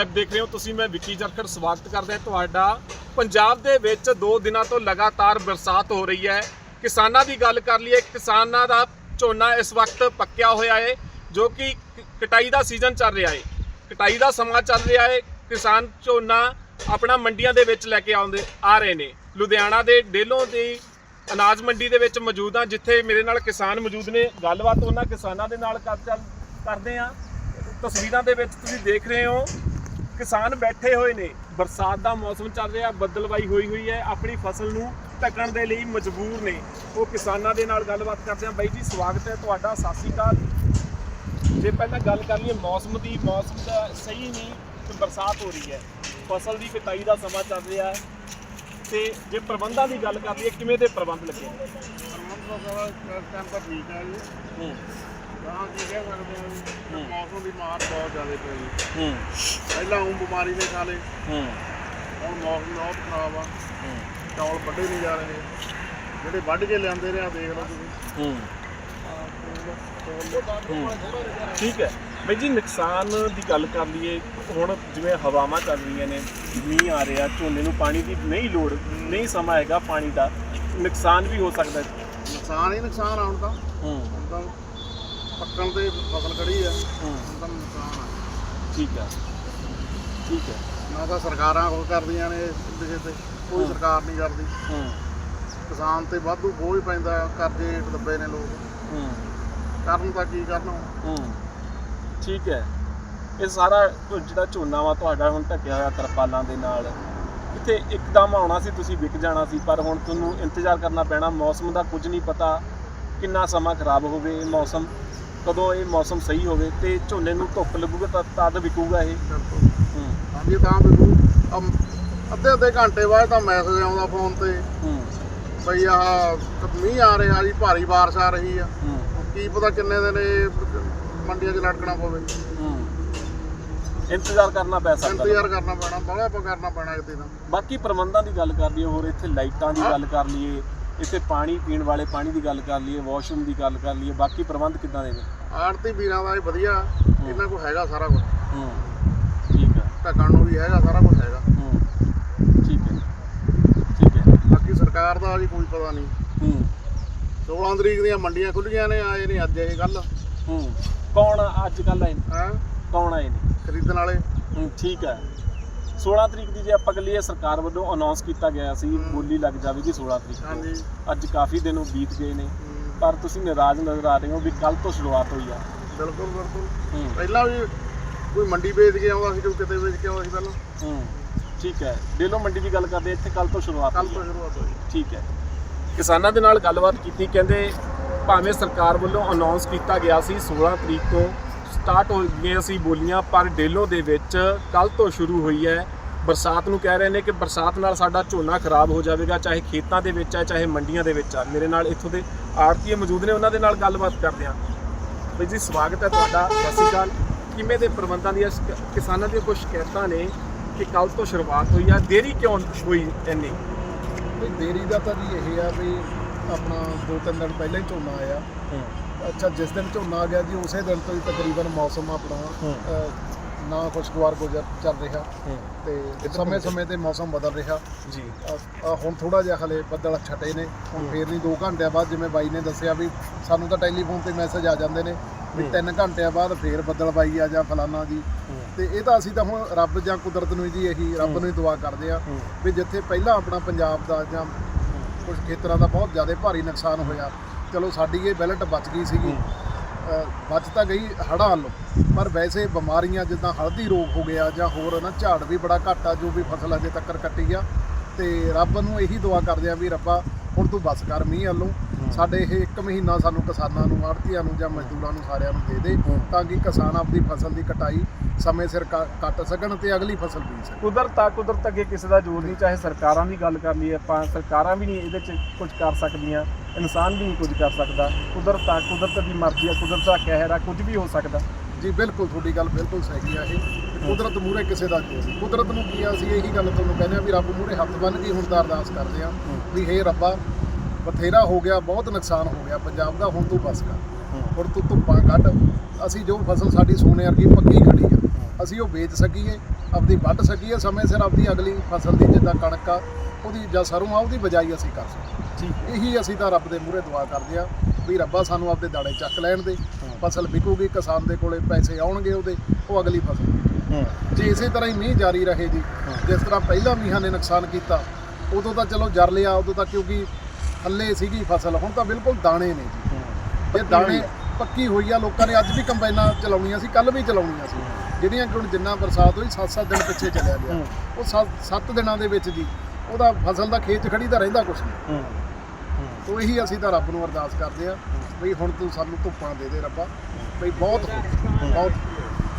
Web ਦੇਖ ਰਹੇ ਹੋ, ਤੁਸੀਂ ਮੈਂ ਵਿੱਕੀ ਜਰਖੜ ਸਵਾਗਤ ਕਰਦਾ ਤੁਹਾਡਾ। ਪੰਜਾਬ ਦੇ ਵਿੱਚ 2 ਦਿਨਾਂ ਤੋਂ ਲਗਾਤਾਰ ਬਰਸਾਤ ਹੋ ਰਹੀ ਹੈ। ਕਿਸਾਨਾਂ ਦੀ ਗੱਲ ਕਰ ਲਈਏ, ਕਿਸਾਨਾਂ ਦਾ ਝੋਨਾ ਇਸ ਵਕਤ ਪੱਕਿਆ ਹੋਇਆ ਹੈ ਜੋ ਕਿ ਕ- ਕਟਾਈ ਦਾ ਸੀਜ਼ਨ ਚੱਲ ਰਿਹਾ ਹੈ ਕਟਾਈ ਦਾ ਸਮਾਂ ਚੱਲ ਰਿਹਾ ਹੈ ਕਿਸਾਨ ਝੋਨਾ ਆਪਣਾ ਮੰਡੀਆਂ ਦੇ ਵਿੱਚ ਲੈ ਕੇ ਆਉਂਦੇ, ਆ ਰਹੇ ਨੇ। ਲੁਧਿਆਣਾ ਦੇ ਡੇਲੋਂ ਦੀ ਅਨਾਜ ਮੰਡੀ ਦੇ ਵਿੱਚ ਮੌਜੂਦ ਹਾਂ, ਜਿੱਥੇ ਮੇਰੇ ਨਾਲ ਕਿਸਾਨ ਮੌਜੂਦ ਨੇ। ਗੱਲਬਾਤ ਉਹਨਾਂ ਕਿਸਾਨਾਂ ਦੇ ਨਾਲ ਕਰਦੇ ਹਾਂ। ਤਸਵੀਰਾਂ ਦੇ ਵਿੱਚ ਤੁਸੀਂ ਦੇਖ ਰਹੇ ਹੋ ਕਿਸਾਨ ਬੈਠੇ ਹੋਏ ਨੇ। ਬਰਸਾਤ ਦਾ ਮੌਸਮ ਚੱਲ ਰਿਹਾ ਬੱਦਲਵਾਈ ਹੋਈ ਹੋਈ ਹੈ ਆਪਣੀ ਫਸਲ ਨੂੰ ਢੱਕਣ ਦੇ ਲਈ ਮਜਬੂਰ ਨੇ। ਉਹ ਕਿਸਾਨਾਂ ਦੇ ਨਾਲ ਗੱਲਬਾਤ ਕਰਦੇ ਹਾਂ। ਬਾਈ ਜੀ ਸਵਾਗਤ ਹੈ ਤੁਹਾਡਾ ਸਤਿ ਸ਼੍ਰੀ ਅਕਾਲ। ਜੇ ਪਹਿਲਾਂ ਗੱਲ ਕਰ ਲਈਏ ਮੌਸਮ ਦੀ ਮੌਸਮ ਦਾ ਸਹੀ ਨਹੀਂ ਤੇ ਬਰਸਾਤ ਹੋ ਰਹੀ ਹੈ। ਫਸਲ ਦੀ ਕਟਾਈ ਦਾ ਸਮਾਂ ਚੱਲ ਰਿਹਾ ਹੈ। ਤੇ ਜੇ ਪ੍ਰਬੰਧਾਂ ਦੀ ਗੱਲ ਕਰ ਲਈਏ ਕਿਵੇਂ ਦੇ ਪ੍ਰਬੰਧ ਲੱਗੇ? ਪ੍ਰਬੰਧ ਦਾ ਟਾਈਮ ਤਾਂ ਠੀਕ ਹੈ ਜੀ। ਹੂੰ ਹਾਂ। ਮੌਸਮ ਦੀ ਮਾਰ ਬਹੁਤ ਜ਼ਿਆਦਾ ਪਈ ਹੂੰ। ਪਹਿਲਾਂ ਉਹ ਬਿਮਾਰੀ ਨੇ ਖਾ ਲਏ ਹੂੰ। ਹੁਣ ਮੌਸਮ ਬਹੁਤ ਖਰਾਬ ਆ। ਚੌਲ ਵੱਢੇ ਨਹੀਂ ਜਾ ਰਹੇ। ਜਿਹੜੇ ਵੱਢ ਕੇ ਲਿਆਂਦੇ ਨੇ ਆ ਦੇਖ ਲਓ ਤੁਸੀਂ। ਹੂੰ। ਆਹ ਤੋਲ- ਹੂੰ। ਠੀਕ ਹੈ। ਬਈ ਜੀ ਨੁਕਸਾਨ ਦੀ ਗੱਲ ਕਰ ਲਈਏ ਹੁਣ ਜਿਵੇਂ ਹਵਾਵਾਂ ਚੱਲ ਰਹੀਆਂ ਨੇ ਮੀਂਹ ਆ ਰਿਹਾ ਝੋਨੇ ਨੂੰ ਪਾਣੀ ਦੀ ਨਹੀਂ ਲੋੜ ਨਹੀਂ ਸਮਾਂ ਹੈਗਾ ਪਾਣੀ ਦਾ। ਨੁਕਸਾਨ ਵੀ ਹੋ ਸਕਦਾ ਹੈ। ਨੁਕਸਾਨ ਹੀ ਨੁਕਸਾਨ ਆ ਹੁਣ ਤਾਂ। ਹੂੰ। ਹੁਣ ਤਾਂ ਪੱਕਣ ਤੇ ਫਸਲ ਖੜੀ ਆ। ਤਾਂ ਨੁਕਸਾਨ ਆ। ਠੀਕ ਹੈ ਠੀਕ ਹੈ ਨਾ ਤਾਂ ਸਰਕਾਰਾਂ ਉਹ ਕਰਦੀਆਂ ਨੇ ਇਸ ਵਿਸ਼ੇ ਤੇ ਕੋਈ। ਸਰਕਾਰ ਨਹੀਂ ਕਰਦੀ। ਹੂੰ। ਕਿਸਾਨ ਤੇ ਵਾਧੂ ਬੋਝ ਪੈਂਦਾ ਕਰਜ਼ੇ ਦੱਬੇ ਨੇ ਲੋਕ। ਹੂੰ। ਕਰਨ ਤਾਂ ਕੀ ਕਰਨ? ਹੂੰ। ਠੀਕ ਹੈ। ਇਹ ਸਾਰਾ ਜਿਹੜਾ ਝੋਨਾ ਵਾ ਤੁਹਾਡਾ ਹੁਣ ਢੱਕਿਆ ਹੋਇਆ ਤਰਪਾਲਾਂ ਦੇ ਨਾਲ ਕਿਤੇ ਇੱਕਦਮ ਆਉਣਾ ਸੀ ਤੁਸੀਂ ਵਿਕ ਜਾਣਾ ਸੀ ਪਰ ਹੁਣ ਤੁਹਾਨੂੰ ਇੰਤਜ਼ਾਰ ਕਰਨਾ ਪੈਣਾ ਮੌਸਮ ਦਾ ਕੁਝ ਨਹੀਂ ਪਤਾ ਕਿੰਨਾ ਸਮਾਂ ਖਰਾਬ ਹੋਵੇ ਇਹ ਮੌਸਮ। ਕਦੋਂ ਇਹ ਮੌਸਮ ਸਹੀ ਹੋਵੇ ਤੇ ਝੋਨੇ ਨੂੰ ਧੁੱਪ ਲੱਗੂਗਾ ਤਾਂ ਤਦ ਵਿਕੂਗਾ ਇਹ। ਹੂੰ। ਹਾਂਜੀ ਤਾਂ ਅਮ ਅੱਧੇ ਅੱਧੇ ਘੰਟੇ ਬਾਅਦ ਤਾਂ ਮੈਸੇਜ ਆਉਂਦਾ ਫੋਨ ਤੇ। ਹੂੰ। ਬਈ ਆਹ ਮੀਂਹ ਆ ਰਿਹਾ ਜੀ ਭਾਰੀ ਬਾਰਿਸ਼ ਆ ਰਹੀ ਆ। ਹੂੰ। ਕੀ ਪਤਾ ਕਿੰਨੇ ਦਿਨ ਇਹ ਮੰਡੀਆਂ 'ਚ ਲਟਕਣਾ ਪਵੇ। ਹੂੰ। ਇੰਤਜ਼ਾਰ ਕਰਨਾ ਪੈ ਸਕਦਾ। ਇੰਤਜ਼ਾਰ ਕਰਨਾ ਪੈਣਾ ਬੜਾ ਆਪਾਂ ਕਰਨਾ ਪੈਣਾ ਕਿਤੇ ਤਾਂ ਬਾਕੀ ਪ੍ਰਬੰਧਾਂ ਦੀ ਗੱਲ ਕਰ ਲਈਏ ਹੋਰ ਇੱਥੇ ਲਾਈਟਾਂ ਦੀ ਗੱਲ ਕਰ ਲਈਏ ਇੱਥੇ ਪਾਣੀ ਪੀਣ ਵਾਲੇ ਪਾਣੀ ਦੀ ਗੱਲ ਕਰ ਲਈਏ ਵਾਸ਼ਰੂਮ ਦੀ ਗੱਲ ਕਰ ਲਈਏ ਬਾਕੀ ਪ੍ਰਬੰਧ ਕਿੱਦਾਂ ਦੇ ਨੇ? ਆੜਤੀ ਵੀਰਾਂ ਦਾ ਇਹ ਵਧੀਆ ਇਹਨਾਂ ਕੋਲ ਹੈਗਾ ਸਾਰਾ ਕੁਝ ਹੂੰ। ਠੀਕ ਹੈ। ਢੱਕਣ ਨੂੰ ਵੀ ਹੈਗਾ ਸਾਰਾ ਕੁਝ ਹੈਗਾ। ਹੂੰ। ਠੀਕ ਹੈ। ਠੀਕ ਹੈ। ਬਾਕੀ ਸਰਕਾਰ ਦਾ ਜੀ ਕੋਈ ਪਤਾ ਨਹੀਂ। ਹੂੰ। 16 ਤਰੀਕ ਦੀਆਂ ਮੰਡੀਆਂ ਖੁੱਲੀਆਂ ਨੇ ਆਏ ਨਹੀਂ ਅੱਜ ਇਹ ਗੱਲ। ਹੂੰ। ਕੌਣ ਅੱਜ ਕੱਲ ਆਏ ਨੇ? ਹੈ? ਕੌਣ ਆਏ ਨੇ? ਖਰੀਦਣ ਵਾਲੇ। ਹੂੰ ਠੀਕ ਹੈ। 16 ਤਰੀਕ ਦੀ ਜੇ ਆਪਾਂ ਕਰੀਏ ਸਰਕਾਰ ਵੱਲੋਂ ਅਨਾਉਂਸ ਕੀਤਾ ਗਿਆ ਸੀ। ਬੋਲੀ ਲੱਗ ਜਾਵੇਗੀ 16 ਤਰੀਕ ਹਾਂਜੀ। ਅੱਜ ਕਾਫੀ ਦਿਨ ਉਹ ਬੀਤ ਗਏ ਨੇ ਪਰ ਤੁਸੀਂ ਨਾਰਾਜ਼ ਨਜ਼ਰ ਆ ਰਹੇ ਹੋ ਵੀ ਕੱਲ ਤੋਂ ਸ਼ੁਰੂਆਤ ਹੋਈ ਆ। ਬਿਲਕੁਲ ਬਿਲਕੁਲ। ਪਹਿਲਾਂ ਵੀ ਕੋਈ ਮੰਡੀ ਵੇਚ ਕੇ ਆਉਂਦਾ ਸੀ ਕੋਈ ਕਿਤੇ ਵੇਚ ਕੇ ਆਉਂਦਾ ਸੀ ਪਹਿਲਾਂ। ਹੂੰ। ਠੀਕ ਹੈ। ਡੇਲੋ ਮੰਡੀ ਦੀ ਗੱਲ ਕਰਦੇ ਇੱਥੇ ਕੱਲ ਤੋਂ ਸ਼ੁਰੂਆਤ ਕੱਲ ਤੋਂ। ਸ਼ੁਰੂਆਤ ਹੋਈ। ਠੀਕ ਹੈ। ਕਿਸਾਨਾਂ ਦੇ ਨਾਲ ਗੱਲਬਾਤ ਕੀਤੀ ਕਹਿੰਦੇ ਭਾਵੇਂ ਸਰਕਾਰ ਵੱਲੋਂ ਅਨਾਉਂਸ ਕੀਤਾ ਗਿਆ ਸੀ 16 ਤਰੀਕ ਤੋਂ ਸਟਾਰਟ ਹੋ ਗਈਆਂ ਸੀ ਬੋਲੀਆਂ ਪਰ ਡੇਲੋ ਦੇ ਵਿੱਚ ਕੱਲ ਤੋਂ ਸ਼ੁਰੂ ਹੋਈ ਹੈ। ਬਰਸਾਤ ਨੂੰ ਕਹਿ ਰਹੇ ਨੇ ਕਿ ਬਰਸਾਤ ਨਾਲ ਸਾਡਾ ਝੋਨਾ ਖਰਾਬ ਹੋ ਜਾਵੇਗਾ ਚਾਹੇ ਖੇਤਾਂ ਦੇ ਵਿੱਚ ਹੈ ਚਾਹੇ ਮੰਡੀਆਂ ਦੇ ਵਿੱਚ ਆ ਮੇਰੇ ਨਾਲ ਇੱਥੋਂ ਦੇ ਆੜਤੀਏ ਮੌਜੂਦ ਨੇ ਉਹਨਾਂ ਦੇ ਨਾਲ ਗੱਲਬਾਤ ਕਰਦੇ ਹਾਂ। ਬਈ ਜੀ ਸਵਾਗਤ ਹੈ ਤੁਹਾਡਾ। ਸਤਿ ਸ਼੍ਰੀ ਅਕਾਲ। ਕਿਵੇਂ ਦੇ ਪ੍ਰਬੰਧਾਂ ਦੀਆਂ ਕਿਸਾਨਾਂ ਦੀਆਂ ਕੁਝ ਸ਼ਿਕਾਇਤਾਂ ਨੇ ਕਿ ਕੱਲ ਤੋਂ ਸ਼ੁਰੂਆਤ ਹੋਈ ਆ? ਦੇਰੀ ਕਿਉਂ ਹੋਈ ਇੰਨੀ? ਵੀ ਦੇਰੀ ਦਾ ਤਾਂ ਜੀ ਇਹ ਆ ਵੀ ਆਪਣਾ ਦੋ ਤਿੰਨ ਦਿਨ ਪਹਿਲਾਂ ਹੀ ਝੋਨਾ ਆਇਆ। ਅੱਛਾ ਜਿਸ ਦਿਨ ਝੋਨਾ ਆ ਗਿਆ ਜੀ ਉਸੇ ਦਿਨ ਤੋਂ ਹੀ ਤਕਰੀਬਨ ਮੌਸਮ ਆਪਣਾ ਨਾ ਖੁਸ਼ਗਵਾਰ ਗੁਜ਼ਰ ਚੱਲ ਰਿਹਾ ਤੇ ਸਮੇਂ-ਸਮੇਂ ਤੇ ਮੌਸਮ ਬਦਲ ਰਿਹਾ। ਜੀ। ਹੁਣ ਥੋੜਾ ਜਿਹਾ ਹਲੇ ਬੱਦਲ ਛਟੇ ਨੇ। ਹੁਣ ਫੇਰ ਨਹੀਂ 2 ਘੰਟਿਆਂ ਬਾਅਦ ਜਿਵੇਂ ਬਾਈ ਨੇ ਦੱਸਿਆ ਵੀ ਸਾਨੂੰ ਤਾਂ ਟੈਲੀਫੋਨ ਤੇ ਮੈਸੇਜ ਆ ਜਾਂਦੇ ਨੇ ਵੀ ਹੂੰ। 3 ਘੰਟਿਆਂ ਬਾਅਦ ਫੇਰ ਬੱਦਲ ਬਾਈ ਆ ਜਾਂ ਫਲਾਨਾ ਜੀ। ਤੇ ਇਹ ਤਾਂ ਅਸੀਂ ਤਾਂ ਹੁਣ ਰੱਬ ਜਾਂ ਕੁਦਰਤ ਨੂੰ ਜੀ ਇਹੀ ਰੱਬ ਨੂੰ ਹੀ ਦੁਆ ਕਰਦੇ ਆ ਵੀ ਜਿੱਥੇ ਪਹਿਲਾਂ ਆਪਣਾ ਪੰਜਾਬ ਦਾ ਜਾਂ ਕੁਝ ਖੇਤਰਾਂ ਦਾ ਬਹੁਤ ਜ਼ਿਆਦਾ ਭਾਰੀ ਨੁਕਸਾਨ ਹੋਇਆ ਚਲੋ ਸਾਡੀ ਇਹ ਬੈਲਟ ਬਚ ਗਈ ਸੀਗੀ। ਬਚ ਤਾਂ ਗਈ ਹੜ੍ਹਾਂ ਵੱਲੋਂ ਪਰ ਵੈਸੇ ਬਿਮਾਰੀਆਂ ਜਿੱਦਾਂ ਹਲਦੀ ਰੋਗ ਹੋ ਗਿਆ ਜਾਂ ਹੋਰ ਨਾ ਝਾੜ ਵੀ ਬੜਾ ਘੱਟ ਆ ਜੋ ਵੀ ਫਸਲ ਅਜੇ ਤੱਕ ਕੱਟੀ ਆ। ਤੇ ਰੱਬ ਨੂੰ ਇਹੀ ਦੁਆ ਕਰਦੇ ਆ ਵੀ ਰੱਬਾ ਹੁਣ ਤੂੰ ਬਸ ਕਰ ਮੀਂਹ ਵੱਲੋਂ। ਸਾਡੇ ਇਹ ਇੱਕ ਮਹੀਨਾ ਸਾਨੂੰ ਕਿਸਾਨਾਂ ਨੂੰ ਆੜਤੀਆਂ ਨੂੰ ਜਾਂ ਮਜ਼ਦੂਰਾਂ ਨੂੰ ਸਾਰਿਆਂ ਨੂੰ ਦੇ ਦੇ ਤਾਂ ਕਿ ਕਿਸਾਨ ਆਪਣੀ ਫਸਲ ਦੀ ਕਟਾਈ ਸਮੇਂ ਸਿਰ ਕੱਟ ਸਕਣ ਤੇ ਅਗਲੀ ਫਸਲ ਬੀਜ ਸਕਣ। ਕੁਦਰਤ ਆ ਕੁਦਰਤ ਅੱਗੇ ਕਿਸੇ ਦਾ ਜ਼ੋਰ ਨਹੀਂ ਚਾਹੇ ਸਰਕਾਰਾਂ ਦੀ ਗੱਲ ਕਰ ਲਈਏ ਆਪਾਂ ਸਰਕਾਰਾਂ ਵੀ ਨਹੀਂ ਇਹਦੇ 'ਚ ਕੁਝ ਕਰ ਸਕਦੀਆਂ। ਇਨਸਾਨ ਵੀ ਨਹੀਂ ਕੁਝ ਕਰ ਸਕਦਾ। ਕੁਦਰਤ ਆ, ਕੁਦਰਤ ਦੀ ਮਰਜ਼ੀ ਆ, ਕੁਦਰਤ ਦਾ ਕਹਿਰ ਆ, ਕੁਝ ਵੀ ਹੋ ਸਕਦਾ। ਜੀ, ਬਿਲਕੁਲ ਤੁਹਾਡੀ ਗੱਲ ਬਿਲਕੁਲ ਸਹੀ ਆ ਇਹ। ਤੇ ਕੁਦਰਤ ਮੂਹਰੇ ਕਿਸੇ ਦਾ ਕੀ ਸੀ ਕੁਦਰਤ ਨੂੰ ਕੀ ਆ, ਅਸੀਂ ਇਹੀ ਗੱਲ ਤੁਹਾਨੂੰ ਕਹਿੰਦੇ ਆ ਵੀ ਰੱਬ ਮੂਹਰੇ ਹੱਥ ਬੰਨ੍ਹ ਕੇ ਹੁਣ ਤਾਂ ਅਰਦਾਸ ਕਰਦੇ ਆ ਵੀ ਹੇ ਰੱਬਾ, ਬਥੇਰਾ ਹੋ ਗਿਆ, ਬਹੁਤ ਨੁਕਸਾਨ ਹੋ ਗਿਆ, ਪੰਜਾਬ ਦਾ ਹੁਣ ਤੂੰ ਬਸ ਕਰ। ਹੁਣ ਤੂੰ ਧੁੱਪਾਂ ਕੱਢ। ਅਸੀਂ ਜੋ ਫਸਲ ਸਾਡੀ ਸੋਨੇ ਵਰਗੀ ਪੱਕੀ ਖੜੀ ਆ, ਅਸੀਂ ਉਹ ਵੇਚ ਸਕੀਏ, ਆਪਦੀ ਵੱਢ ਸਕੀਏ, ਸਮੇਂ ਸਿਰ ਆਪਦੀ ਅਗਲੀ ਫਸਲ ਦੀ ਜਿੱਦਾਂ ਕਣਕ ਆ, ਉਹਦੀ ਜਾਂ ਸਰੋਂ ਆ, ਉਹਦੀ ਬਜਾਈ ਅਸੀਂ ਕਰ ਸਕੀਏ ਜੀ ਇਹੀ ਅਸੀਂ ਤਾਂ ਰੱਬ ਦੇ ਮੂਹਰੇ ਦੁਆ ਕਰਦੇ ਆ ਵੀ ਰੱਬਾ ਸਾਨੂੰ ਆਪਦੇ ਦਾਣੇ ਚੱਕ ਲੈਣ ਦੇ ਫਸਲ ਵਿਕੂਗੀ ਕਿਸਾਨ ਦੇ ਕੋਲੇ ਪੈਸੇ ਆਉਣਗੇ ਉਹਦੇ ਉਹ ਅਗਲੀ ਫਸਲ ਜੇ ਇਸੇ ਤਰ੍ਹਾਂ ਹੀ ਮੀਂਹ ਜਾਰੀ ਰਹੇ ਜੀ ਜਿਸ ਤਰ੍ਹਾਂ ਪਹਿਲਾਂ ਮੀਂਹਾਂ ਨੇ ਨੁਕਸਾਨ ਕੀਤਾ ਉਦੋਂ ਤਾਂ ਚਲੋ ਜਰ ਲਿਆ ਉਦੋਂ ਤਾਂ ਕਿਉਂਕਿ ਥੱਲੇ ਸੀਗੀ ਫਸਲ ਹੁਣ ਤਾਂ ਬਿਲਕੁਲ ਦਾਣੇ ਨੇ ਜੀ। ਇਹ ਦਾਣੇ ਪੱਕੀ ਹੋਈ ਆ ਲੋਕਾਂ ਨੇ ਅੱਜ ਵੀ ਕੰਬਾਈਨਾਂ ਚਲਾਉਣੀਆਂ ਸੀ ਕੱਲ ਵੀ ਚਲਾਉਣੀਆਂ ਸੀ। ਜਿਹੜੀਆਂ ਕਿ ਹੁਣ ਜਿੰਨਾ ਬਰਸਾਤ ਹੋਈ 7-7 ਦਿਨ ਪਿੱਛੇ ਚੱਲਿਆ ਗਿਆ। ਉਹ 7 ਦਿਨਾਂ ਦੇ ਵਿੱਚ ਜੀ ਉਹਦਾ ਫਸਲ ਦਾ ਖੇਤ ਖੜੀ ਤਾਂ ਰਹਿੰਦਾ ਕੁਛ ਨਹੀਂ। ਤੋ ਇਹੀ ਅਸੀਂ ਤਾਂ ਰੱਬ ਨੂੰ ਅਰਦਾਸ ਕਰਦੇ ਆ ਵੀ ਹੁਣ ਤੂੰ ਸਾਨੂੰ ਧੁੱਪਾਂ ਦੇ ਦੇ ਰੱਬਾ ਵੀ ਬਹੁਤ ਬਹੁਤ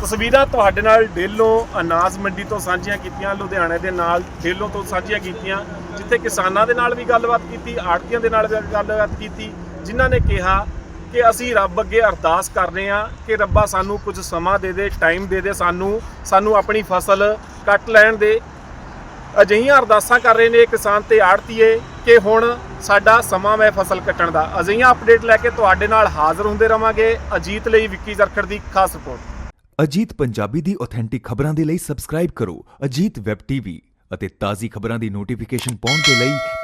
ਤਸਵੀਰਾਂ ਤੁਹਾਡੇ ਨਾਲ ਡੇਲੋਂ ਅਨਾਜ ਮੰਡੀ ਤੋਂ ਸਾਂਝੀਆਂ ਕੀਤੀਆਂ, ਲੁਧਿਆਣੇ ਦੇ ਨਾਲ ਡੇਲੋਂ ਤੋਂ ਸਾਂਝੀਆਂ ਕੀਤੀਆਂ, ਜਿੱਥੇ ਕਿਸਾਨਾਂ ਦੇ ਨਾਲ ਵੀ ਗੱਲਬਾਤ ਕੀਤੀ, ਆੜਤੀਆਂ ਦੇ ਨਾਲ ਵੀ ਗੱਲਬਾਤ ਕੀਤੀ, ਜਿਨ੍ਹਾਂ ਨੇ ਕਿਹਾ ਕਿ ਅਸੀਂ ਰੱਬ ਅੱਗੇ ਅਰਦਾਸ ਕਰ ਰਹੇ ਹਾਂ ਕਿ ਰੱਬਾ ਸਾਨੂੰ ਕੁਝ ਸਮਾਂ ਦੇ ਦੇ ਟਾਈਮ ਦੇ ਦੇ, ਸਾਨੂੰ ਸਾਨੂੰ ਆਪਣੀ ਫਸਲ ਕੱਟ ਲੈਣ ਦੇ ਅਜਿਹੀਆਂ ਅਰਦਾਸਾਂ ਕਰ ਰਹੇ ਨੇ ਕਿਸਾਨ ਤੇ ਆੜਤੀਏ ਕਿ ਹੁਣ ਸਾਡਾ ਸਮਾਂ ਹੈ ਫਸਲ ਕੱਟਣ ਦਾ। ਅਜਿਹੀਆਂ ਅਪਡੇਟ ਲੈ ਕੇ ਤੁਹਾਡੇ ਨਾਲ ਹਾਜ਼ਰ ਹੁੰਦੇ ਰਵਾਂਗੇ ਅਜੀਤ ਲਈ ਵਿੱਕੀ ਜ਼ਰਖੜ ਦੀ ਖਾਸ ਰਿਪੋਰਟ। ਅਜੀਤ ਪੰਜਾਬੀ ਦੀ ਆਥੈਂਟਿਕ ਖਬਰਾਂ ਦੇ ਲਈ ਸਬਸਕ੍ਰਾਈਬ ਕਰੋ ਅਜੀਤ ਵੈਬ ਟੀਵੀ ਅਤੇ ਤਾਜ਼ੀ ਖਬਰਾਂ ਦੀ ਨੋਟੀਫਿਕੇਸ਼ਨ ਪਾਉਣ ਦੇ ਲਈ